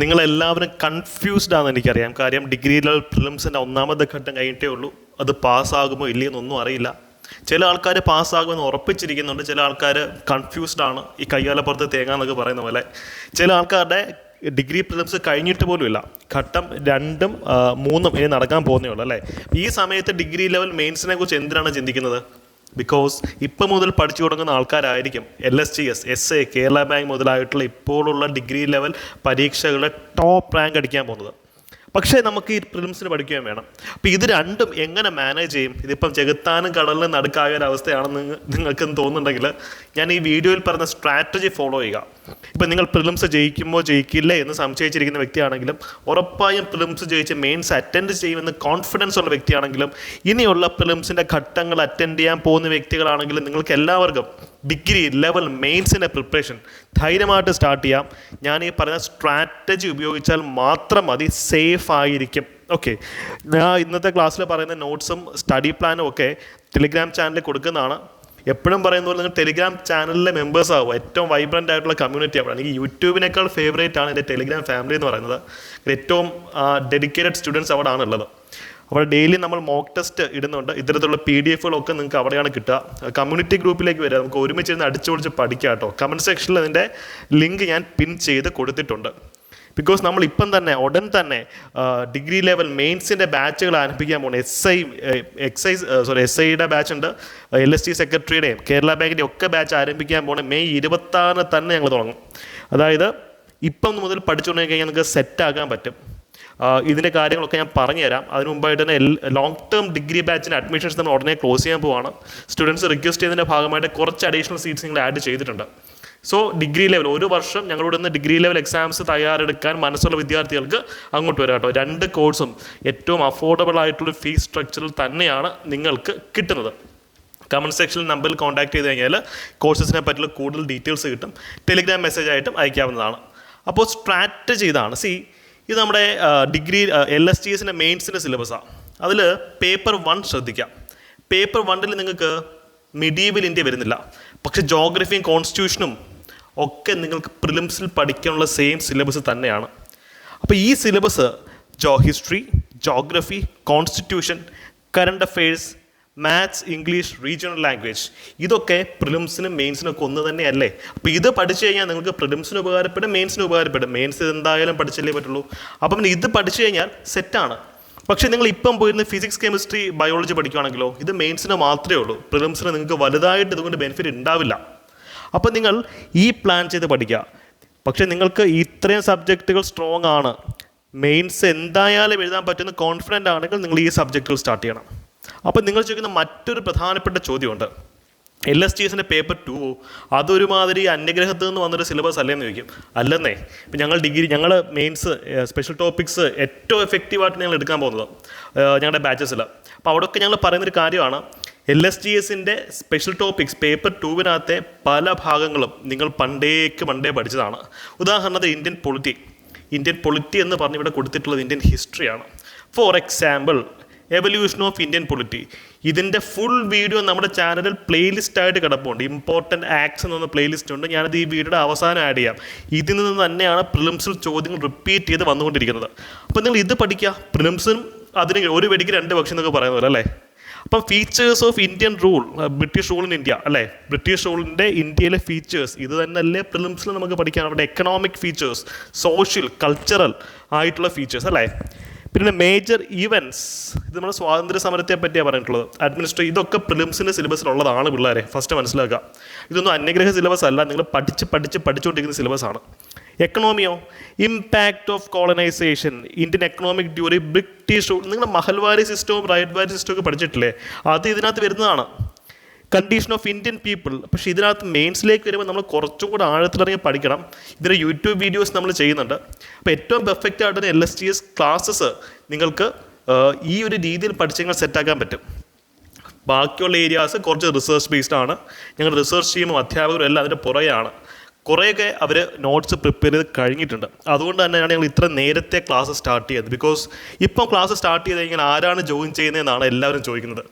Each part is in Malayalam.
നിങ്ങളെല്ലാവരും കൺഫ്യൂസ്ഡ് ആണെന്ന് എനിക്കറിയാം. കാര്യം ഡിഗ്രി ലെവൽ പ്രിലിംസിന്റെ ഒന്നാമത്തെ ഘട്ടം കഴിഞ്ഞിട്ടേ ഉള്ളൂ. അത് പാസ്സാകുമോ ഇല്ലയെന്നൊന്നും അറിയില്ല. ചില ആൾക്കാർ പാസ്സാകുമെന്ന് ഉറപ്പിച്ചിരിക്കുന്നുണ്ട്. ചില ആൾക്കാർ കൺഫ്യൂസ്ഡ് ആണ്. ഈ കയ്യാലപ്പുറത്ത് തേങ്ങ എന്നൊക്കെ പറയുന്ന പോലെ. ചില ആൾക്കാരുടെ ഡിഗ്രി പ്രിലിംസ് കഴിഞ്ഞിട്ട് പോലുമില്ല ഘട്ടം രണ്ടും മൂന്നും ഇനി നടക്കാൻ പോകുന്നേ ഉള്ളൂ അല്ലേ? ഈ സമയത്ത് ഡിഗ്രി ലെവൽ മെയിൻസിനെ കുറിച്ച് എന്തിനാണ് ചിന്തിക്കുന്നത്? ബിക്കോസ് ഇപ്പം മുതൽ പഠിച്ചു തുടങ്ങുന്ന ആൾക്കാരായിരിക്കും L S T S S A Kerala bank മുതലായിട്ടുള്ള ഇപ്പോഴുള്ള ഡിഗ്രി ലെവൽ പരീക്ഷകളുടെ ടോപ്പ് റാങ്ക് അടിക്കാൻ പോകുന്നത്. പക്ഷേ നമുക്ക് ഈ പ്രിലിംസിന് പഠിക്കുകയും വേണം. അപ്പോൾ ഇത് രണ്ടും എങ്ങനെ മാനേജ് ചെയ്യും? ഇതിപ്പം ചെകുത്താനും കടലിനും നടുക്കായ ഒരു അവസ്ഥയാണെന്ന് നിങ്ങ- നിങ്ങൾക്ക് തോന്നുന്നുണ്ടെങ്കിൽ ഞാൻ ഈ വീഡിയോയിൽ പറഞ്ഞ സ്ട്രാറ്റജി ഫോളോ ചെയ്യുക. ഇപ്പം നിങ്ങൾ പ്രിലിംസ് ജയിക്കുമോ ജയിക്കില്ലേ എന്ന് സംശയിച്ചിരിക്കുന്ന വ്യക്തിയാണെങ്കിലും ഉറപ്പായും പ്രിലിംസ് ജയിച്ച് മെയിൻസ് അറ്റൻഡ് ചെയ്യുമെന്ന് കോൺഫിഡൻസ് ഉള്ള വ്യക്തിയാണെങ്കിലും ഇനിയുള്ള പ്രിലിംസിന്റെ ഘട്ടങ്ങൾ അറ്റൻഡ് ചെയ്യാൻ പോകുന്ന വ്യക്തികളാണെങ്കിലും നിങ്ങൾക്ക് എല്ലാവർക്കും ഡിഗ്രി ലെവൽ മെയിൻസിന്റെ പ്രിപ്പറേഷൻ ധൈര്യമായിട്ട് സ്റ്റാർട്ട് ചെയ്യാം. ഞാൻ ഈ പറഞ്ഞ സ്ട്രാറ്റജി ഉപയോഗിച്ചാൽ മാത്രം മതി സേഫ് ആയിരിക്കും. ഓക്കെ. ഞാൻ ഇന്നത്തെ ക്ലാസ്സിൽ പറയുന്ന നോട്ട്സും സ്റ്റഡി പ്ലാനും ഒക്കെ ടെലിഗ്രാം ചാനലിൽ കൊടുക്കുന്നതാണ്. എപ്പോഴും പറയുന്ന പോലെ നിങ്ങൾ ടെലിഗ്രാം ചാനലിലെ മെമ്പേഴ്സ് ആവും. ഏറ്റവും വൈബ്രന്റ് ആയിട്ടുള്ള കമ്മ്യൂണിറ്റി അവിടെ എനിക്ക് യൂട്യൂബിനേക്കാൾ ഫേവറേറ്റ് ആണ് എന്റെ ടെലിഗ്രാം ഫാമിലി എന്ന് പറയുന്നത്. ഏറ്റവും ഡെഡിക്കേറ്റഡ് സ്റ്റുഡൻസ് അവിടെ ആണുള്ളത്. അവിടെ ഡെയിലി നമ്മൾ മോക്ക് ടെസ്റ്റ് ഇടുന്നുണ്ട്. ഇത്തരത്തിലുള്ള പി ഡി എഫുകളൊക്കെ നിങ്ങൾക്ക് അവിടെയാണ് കിട്ടുക. കമ്മ്യൂണിറ്റി ഗ്രൂപ്പിലേക്ക് വരിക. നമുക്ക് ഒരുമിച്ച് ഇരുന്ന് അടിച്ചു പഠിക്കാം കേട്ടോ. കമന്റ് സെക്ഷനിൽ അതിന്റെ ലിങ്ക് ഞാൻ പിൻ ചെയ്ത് കൊടുത്തിട്ടുണ്ട്. ബിക്കോസ് നമ്മൾ ഇപ്പം തന്നെ ഉടൻ തന്നെ ഡിഗ്രി ലെവൽ മെയിൻസിന്റെ ബാച്ചുകൾ ആരംഭിക്കാൻ പോകുന്നത് S I excise sorry S ഐയുടെ ബാച്ച് ഉണ്ട്. എൽ എസ് ടി സെക്രട്ടറിയുടെയും കേരള ബാങ്കിന്റെ ഒക്കെ ബാച്ച് ആരംഭിക്കാൻ പോകുന്നത് മെയ് ഇരുപത്താറിന് തന്നെ ഞങ്ങൾ തുടങ്ങും. അതായത് ഇപ്പം മുതൽ പഠിച്ചുകൊണ്ടു കഴിഞ്ഞാൽ നമുക്ക് സെറ്റാക്കാൻ പറ്റും. ഇതിന്റെ കാര്യങ്ങളൊക്കെ ഞാൻ പറഞ്ഞുതരാം. അതിന് മുമ്പായിട്ട് തന്നെ ലോങ് ടേം ഡിഗ്രി ബാച്ചിന് അഡ്മിഷൻസ് നമ്മൾ ഉടനെ ക്ലോസ് ചെയ്യാൻ പോവാണ്. സ്റ്റുഡൻസ് റിക്വസ്റ്റ് ചെയ്തതിന്റെ ഭാഗമായിട്ട് കുറച്ച് അഡീഷണൽ സീറ്റ്സ് നിങ്ങൾ ആഡ് ചെയ്തിട്ടുണ്ട്. സോ ഡിഗ്രി ലെവൽ ഒരു വർഷം ഞങ്ങളുടെ ഇന്ന് ഡിഗ്രി ലെവൽ എക്സാംസ് തയ്യാറെടുക്കാൻ മനസ്സുള്ള വിദ്യാർത്ഥികൾക്ക് അങ്ങോട്ട് വരാം കേട്ടോ. രണ്ട് കോഴ്സും ഏറ്റവും അഫോർഡബിൾ ആയിട്ടുള്ള ഫീസ് സ്ട്രക്ചറിൽ തന്നെയാണ് നിങ്ങൾക്ക് കിട്ടുന്നത്. കമന്റ് സെക്ഷനിൽ നമ്പറിൽ കോൺടാക്ട് ചെയ്ത് കഴിഞ്ഞാൽ കോഴ്സസിനെ പറ്റിയുള്ള കൂടുതൽ ഡീറ്റെയിൽസ് കിട്ടും. ടെലിഗ്രാം മെസ്സേജ് ആയിട്ടും അയക്കാവുന്നതാണ്. അപ്പോൾ സ്ട്രാറ്റജി ഇതാണ്. സി ഇത് നമ്മുടെ ഡിഗ്രി എൽ എസ് ടി എസിന്റെ മെയിൻസിന്റെ സിലബസാണ് അതിൽ പേപ്പർ വൺ ശ്രദ്ധിക്കാം. പേപ്പർ വണ്ണിൽ നിങ്ങൾക്ക് മിഡീവൽ ഇന്ത്യ വരുന്നില്ല. പക്ഷെ ജോഗ്രഫിയും കോൺസ്റ്റിറ്റ്യൂഷനും ഒക്കെ നിങ്ങൾക്ക് പ്രിലിംസിൽ പഠിക്കാനുള്ള സെയിം സിലബസ് തന്നെയാണ്. അപ്പോൾ ഈ syllabus geo history geography constitution current affairs maths English regional language ഇതൊക്കെ പ്രിലിംസിനും മെയിൻസിനും ഒക്കെ ഒന്ന് തന്നെയല്ലേ? അപ്പോൾ ഇത് പഠിച്ചു കഴിഞ്ഞാൽ നിങ്ങൾക്ക് പ്രിലിംസിന് ഉപകാരപ്പെടും മെയിൻസിന് ഉപകാരപ്പെടും. മെയിൻസ് എന്തായാലും പഠിച്ചല്ലേ പറ്റുള്ളൂ. അപ്പം ഇത് പഠിച്ചു കഴിഞ്ഞാൽ സെറ്റാണ് പക്ഷേ നിങ്ങൾ ഇപ്പം പോയിരുന്ന ഫിസിക്സ് കെമിസ്ട്രി ബയോളജി പഠിക്കുകയാണെങ്കിലോ ഇത് മെയിൻസിന് മാത്രമേ ഉള്ളൂ. പ്രിലിംസിന് നിങ്ങൾക്ക് വലുതായിട്ട് ഇതുകൊണ്ട് ബെനിഫിറ്റ് ഉണ്ടാവില്ല. അപ്പം നിങ്ങൾ ഈ പ്ലാൻ ചെയ്ത് പഠിക്കുക. പക്ഷേ നിങ്ങൾക്ക് ഇത്രയും സബ്ജക്റ്റുകൾ സ്ട്രോങ് ആണ്. മെയിൻസ് എന്തായാലും എഴുതാൻ പറ്റുന്ന കോൺഫിഡന്റ് ആണെങ്കിൽ നിങ്ങൾ ഈ സബ്ജക്റ്റുകൾ സ്റ്റാർട്ട് ചെയ്യണം. അപ്പം നിങ്ങൾ ചോദിക്കുന്ന മറ്റൊരു പ്രധാനപ്പെട്ട ചോദ്യമുണ്ട്. എൽ എസ് ടി എസിന്റെ പേപ്പർ ടു അതൊരുമാതിരി അന്യഗ്രഹത്തു നിന്ന് വന്നൊരു സിലബസ് അല്ലേന്ന് ചോദിക്കും. അല്ലെന്നേ ഇപ്പം ഞങ്ങൾ ഡിഗ്രി ഞങ്ങൾ മെയിൻസ് സ്പെഷ്യൽ ടോപ്പിക്സ് ഏറ്റവും എഫക്റ്റീവായിട്ട് ഞങ്ങൾ എടുക്കാൻ പോകുന്നത്. ഞങ്ങളുടെ ബാച്ചസിൽ അപ്പോൾ അവിടെയൊക്കെ ഞങ്ങൾ പറയുന്നൊരു കാര്യമാണ് എൽ എസ് ടി എസിന്റെ സ്പെഷ്യൽ ടോപ്പിക്സ് പേപ്പർ ടൂവിനകത്തെ പല ഭാഗങ്ങളും നിങ്ങൾ പണ്ടേക്ക് പണ്ടേ പഠിച്ചതാണ്. ഉദാഹരണത്തിന് ഇന്ത്യൻ പൊളിറ്റി ഇന്ത്യൻ പൊളിറ്റി എന്ന് പറഞ്ഞ് ഇവിടെ കൊടുത്തിട്ടുള്ളത് Indian ഹിസ്റ്ററിയാണ് for example evolution of Indian polity ഇതിന്റെ ഫുൾ വീഡിയോ നമ്മുടെ ചാനലിൽ പ്ലേലിസ്റ്റ് ആയിട്ട് കിടപ്പുണ്ട്. ഇമ്പോർട്ടന്റ് ആക്സ് എന്ന പ്ലേലിസ്റ്റ് ഉണ്ട്. ഞാനത് ഈ വീഡിയോയുടെ അവസാനം ആഡ് ചെയ്യാം. ഇതിൽ നിന്ന് തന്നെയാണ് പ്രിലിംസിൽ ചോദ്യങ്ങൾ റിപ്പീറ്റ് ചെയ്ത് വന്നുകൊണ്ടിരിക്കുന്നത്. അപ്പോൾ നിങ്ങൾ ഇത് പഠിക്കുക. പ്രിലിംസിനും അതിന് ഒരു വെടിക്ക് രണ്ട് പക്ഷം എന്നൊക്കെ പറയുന്നത് അല്ലേ? അപ്പം features of Indian rule British rule in India അല്ലേ? ബ്രിട്ടീഷ് റൂളിന്റെ ഇന്ത്യയിലെ ഫീച്ചേഴ്സ് ഇത് തന്നെയല്ലേ പ്രിലിംസിൽ നമുക്ക് പഠിക്കാൻ അവിടെ എക്കണോമിക് ഫീച്ചേഴ്സ് സോഷ്യൽ കൾച്ചറൽ ആയിട്ടുള്ള ഫീച്ചേഴ്സ് അല്ലേ? പിന്നെ മേജർ ഈവൻസ് ഇത് നമ്മുടെ സ്വാതന്ത്ര്യ സമരത്തെ പറ്റിയാണ് പറഞ്ഞിട്ടുള്ളത്. അഡ്മിനിസ്ട്രേറ്റ് ഇതൊക്കെ പ്രിലിംസിന്റെ സിലബസിലുള്ളതാണ് പിള്ളേരെ. ഫസ്റ്റ് മനസ്സിലാക്കുക ഇതൊന്നും അന്യഗ്രഹ സിലബസ് അല്ല നിങ്ങൾ പഠിച്ച് പഠിച്ച് പഠിച്ചുകൊണ്ടിരിക്കുന്ന സിലബസ് ആണ്. എക്കണോമിയോ impact of colonisation Indian economic during British നിങ്ങൾ മഹൽവാരി സിസ്റ്റവും റൈറ്റ് വാരി സിസ്റ്റവും ഒക്കെ പഠിച്ചിട്ടില്ലേ? അത് ഇതിനകത്ത് വരുന്നതാണ്. കണ്ടീഷൻ ഓഫ് ഇന്ത്യൻ പീപ്പിൾ പക്ഷേ ഇതിനകത്ത് മെയിൻസിലേക്ക് വരുമ്പോൾ നമ്മൾ കുറച്ചും കൂടെ ആഴത്തിലിറങ്ങി പഠിക്കണം. ഇതിന്റെ യൂട്യൂബ് വീഡിയോസ് നമ്മൾ ചെയ്യുന്നുണ്ട്. അപ്പോൾ ഏറ്റവും പെർഫെക്റ്റ് ആയിട്ട് L S T S classes നിങ്ങൾക്ക് ഈ ഒരു രീതിയിൽ പഠിച്ചെങ്കിൽ സെറ്റാക്കാൻ പറ്റും. ബാക്കിയുള്ള ഏരിയാസ് കുറച്ച് റിസർച്ച് ബേസ്ഡ് ആണ്. ഞങ്ങൾ റിസർച്ച് ടീമും അധ്യാപകരും എല്ലാം അതിന്റെ പുറകെയാണ്. കുറേയൊക്കെ അവർ നോട്ട്സ് പ്രിപ്പയർ ചെയ്ത് കഴിഞ്ഞിട്ടുണ്ട്. അതുകൊണ്ട് തന്നെയാണ് ഞങ്ങൾ ഇത്ര നേരത്തെ ക്ലാസ് സ്റ്റാർട്ട് ചെയ്തത്. ബിക്കോസ് ഇപ്പം ക്ലാസ് സ്റ്റാർട്ട് ചെയ്ത് കഴിഞ്ഞാൽ ആരാണ് ജോയിൻ ചെയ്യുന്നതെന്നാണ് എല്ലാവരും ചോദിക്കുന്നത്.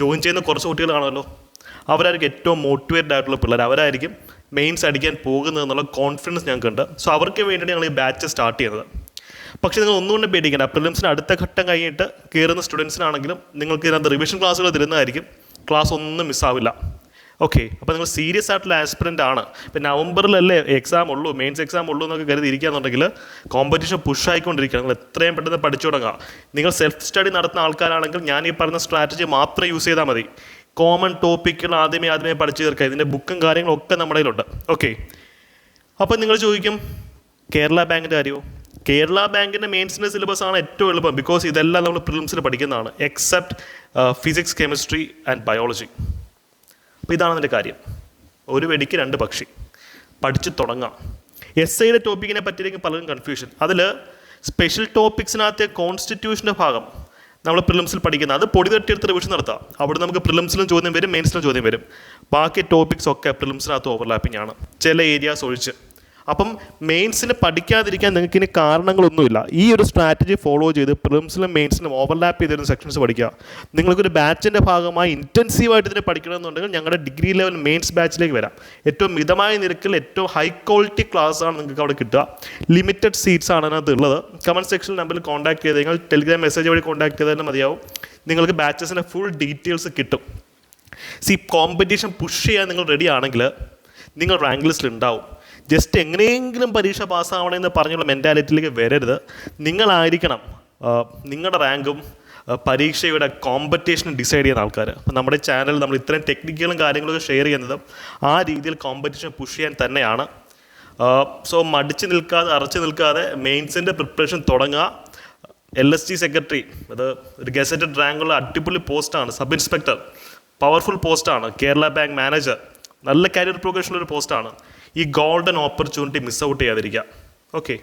ജോയിൻ ചെയ്യുന്ന കുറച്ച് കുട്ടികളാണല്ലോ അവരായിരിക്കും ഏറ്റവും മോട്ടിവേറ്റഡ് ആയിട്ടുള്ള പിള്ളേർ അവരായിരിക്കും മെയിൻസ് അടിക്കാൻ പോകുന്നത് എന്നുള്ള കോൺഫിഡൻസ് ഞങ്ങൾക്കുണ്ട് സോ അവർക്ക് വേണ്ടിയിട്ട് ഞങ്ങൾ ഈ ബാച്ച് സ്റ്റാർട്ട് ചെയ്യുന്നത്. പക്ഷേ നിങ്ങൾ ഒന്നുകൊണ്ട് പേടിക്കേണ്ട. പ്രിലിംസിന് അടുത്ത ഘട്ടം കഴിഞ്ഞിട്ട് കയറുന്ന സ്റ്റുഡൻസിനാണെങ്കിലും നിങ്ങൾക്ക് ഇതിനകത്ത് റിവിഷൻ ക്ലാസ്സുകൾ തരുന്നതായിരിക്കും. ക്ലാസ് ഒന്നും മിസ്സാവില്ല ഓക്കെ അപ്പോൾ നിങ്ങൾ സീരിയസ് ആയിട്ടുള്ള ആസ്പിറന്റ് ആണ്. ഇപ്പം നവംബറിലല്ലേ എക്സാം ഉള്ളൂ മെയിൻസ് എക്സാം ഉള്ളൂ എന്നൊക്കെ കരുതി ഇരിക്കുകയാണെന്നുണ്ടെങ്കിൽ കോമ്പറ്റീഷൻ പുഷ് ആയിക്കൊണ്ടിരിക്കുക നിങ്ങൾ എത്രയും പെട്ടെന്ന് പഠിച്ചു തുടങ്ങുക. നിങ്ങൾ സെൽഫ് സ്റ്റഡി നടത്തുന്ന ആൾക്കാരാണെങ്കിൽ ഞാൻ ഈ പറഞ്ഞ സ്ട്രാറ്റജി മാത്രം യൂസ് ചെയ്താൽ മതി. കോമൺ ടോപ്പിക്കുകൾ ആദ്യമേ ആദ്യമേ പഠിച്ചു തീർക്കുക ഇതിന്റെ ബുക്കും കാര്യങ്ങളും ഒക്കെ നമ്മുടെ കയ്യിലുണ്ട്. ഓക്കെ അപ്പോൾ നിങ്ങൾ ചോദിക്കും കേരള ബാങ്കിന്റെ കാര്യമോ? കേരള ബാങ്കിന്റെ മെയിൻസിന്റെ സിലബസ് ആണ് ഏറ്റവും എളുപ്പം. ബിക്കോസ് ഇതെല്ലാം നമ്മൾ പ്രിലിംസിൽ പഠിക്കുന്നതാണ്. Except physics chemistry and biology അപ്പോൾ ഇതാണ് അതിന്റെ കാര്യം. ഒരു വെടിക്ക് രണ്ട് പക്ഷി. പഠിച്ചു തുടങ്ങാം. എസ് ഐയുടെ ടോപ്പിക്കിനെ പറ്റിയിരിക്കും പലരും കൺഫ്യൂഷൻ അതിൽ സ്പെഷ്യൽ ടോപ്പിക്സിനകത്തെ കോൺസ്റ്റിറ്റ്യൂഷന്റെ ഭാഗം നമ്മൾ പ്രിലിംസിൽ പഠിക്കുന്നത് അത് പൊടി തട്ടിയെടുത്ത് റിവിഷൻ നടത്താം. അവിടെ നമുക്ക് പ്രിലിംസിലും ചോദ്യം വരും മെയിൻസിലും ചോദ്യം വരും. ബാക്കി ടോപ്പിക്സ് ഒക്കെ പ്രിലിംസിനകത്ത് ഓവർലാപ്പിംഗ് ആണ്. ചില ഏരിയാസ് ഒഴിച്ച്. അപ്പം മെയിൻസിന് പഠിക്കാതിരിക്കാൻ നിങ്ങൾക്ക് ഇനി കാരണങ്ങളൊന്നുമില്ല. ഈ ഒരു സ്ട്രാറ്റജി ഫോളോ ചെയ്ത് പ്രിലിംസിലും മെയിൻസിലും ഓവർലാപ്പ് ചെയ്തിരുന്ന സെക്ഷൻസ് പഠിക്കുക. നിങ്ങൾക്കൊരു ബാച്ചിന്റെ ഭാഗമായി ഇന്റൻസീവായിട്ട് ഇതിനെ പഠിക്കണമെന്നുണ്ടെങ്കിൽ ഞങ്ങളുടെ ഡിഗ്രി ലെവൽ മെയിൻസ് ബാച്ചിലേക്ക് വരാം. ഏറ്റവും മിതമായ നിരക്കിൽ ഏറ്റവും ഹൈ ക്വാളിറ്റി ക്ലാസ് ആണ് നിങ്ങൾക്ക് അവിടെ കിട്ടുക. ലിമിറ്റഡ് സീറ്റ്സ് ആണ് അതിനകത്ത് ഉള്ളത്. കമന്റ് സെക്ഷനിൽ നമ്പറിൽ കോൺടാക്ട് ചെയ്ത് നിങ്ങൾ ടെലിഗ്രാം മെസ്സേജ് വഴി കോൺടാക്ട് ചെയ്താലും മതിയാവും. നിങ്ങൾക്ക് ബാച്ചസിന്റെ ഫുൾ ഡീറ്റെയിൽസ് കിട്ടും. സി കോമ്പറ്റീഷൻ പുഷ് ചെയ്യാൻ നിങ്ങൾ റെഡി ആണെങ്കിൽ നിങ്ങൾ റാങ്ക് ലിസ്റ്റിൽ ഉണ്ടാവും. ജസ്റ്റ് എങ്ങനെയെങ്കിലും പരീക്ഷ പാസ്സാവണമെന്ന് പറഞ്ഞുള്ള മെന്റാലിറ്റിയിലേക്ക് വരരുത്. നിങ്ങളായിരിക്കണം നിങ്ങളുടെ റാങ്കും പരീക്ഷയുടെ കോമ്പറ്റീഷൻ ഡിസൈഡ് ചെയ്യുന്ന ആൾക്കാർ അപ്പം നമ്മുടെ ചാനൽ നമ്മൾ ഇത്രയും ടെക്നിക്കലും കാര്യങ്ങളൊക്കെ ഷെയർ ചെയ്യുന്നത് ആ രീതിയിൽ കോമ്പറ്റീഷൻ പുഷ് ചെയ്യാൻ തന്നെയാണ്. സോ മടിച്ച് നിൽക്കാതെ അറച്ചു നിൽക്കാതെ മെയിൻസിന്റെ പ്രിപ്പറേഷൻ തുടങ്ങുക. എൽ എസ് ടി സെക്രട്ടറി അത് ഒരു ഗസറ്റഡ് റാങ്കുള്ള അടിപൊളി പോസ്റ്റാണ് സബ് ഇൻസ്പെക്ടർ പവർഫുൾ പോസ്റ്റാണ് കേരള ബാങ്ക് മാനേജർ നല്ല കരിയർ പ്രോഗ്രഷനുള്ള ഒരു പോസ്റ്റാണ് ഈ ഗോൾഡൻ ഓപ്പർച്യൂണിറ്റി മിസ് ഔട്ട് ചെയ്യാതിരിക്കുക. ഓക്കെ.